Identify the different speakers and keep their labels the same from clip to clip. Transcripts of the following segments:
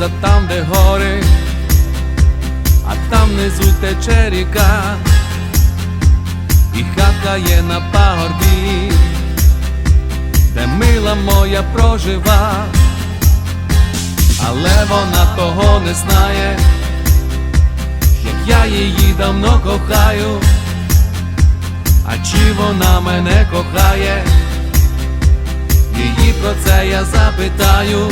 Speaker 1: де гори, а там внизу тече ріка, і хатка є на пагорбі, де мила моя прожива, але вона того не знає, як я її давно кохаю, а чи вона мене кохає? Її про це я запитаю,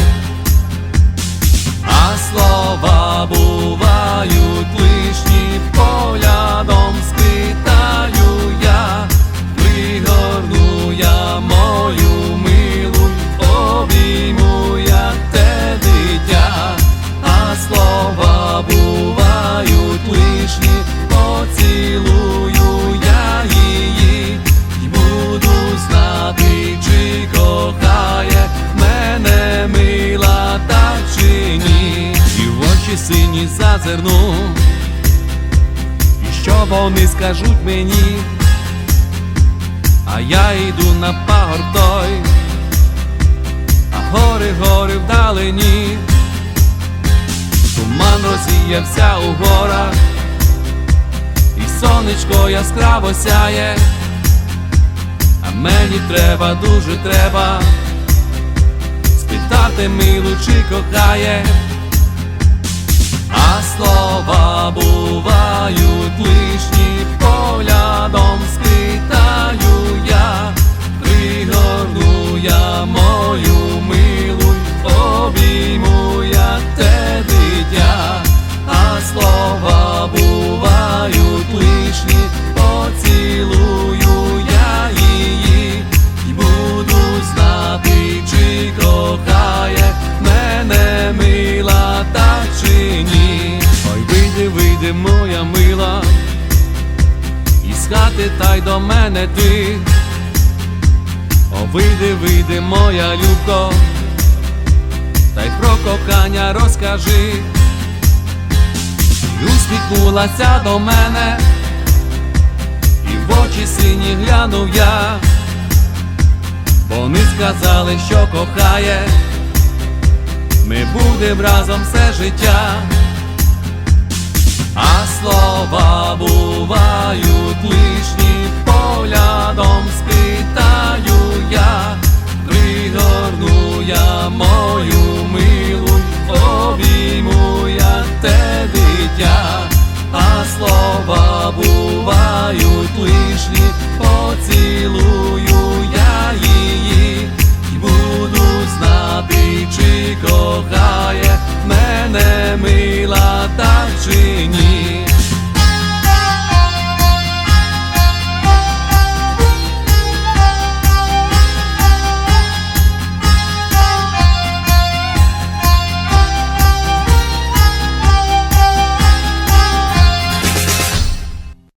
Speaker 1: сині зазирну, і що вони скажуть мені, а я йду на пагорб той, а гори, гори вдалині, туман розсіявся у горах, і сонечко яскраво сяє. А мені треба, дуже треба спитати милу, чи кохає, слова бувають хати та й до мене ти. О, вийди, вийди, моя любко, та й про кохання розкажи. І усміхнулася до мене, і в очі сині глянув я, вони сказали, що кохає, ми будем разом все життя, а слова бувають лишні, спитаю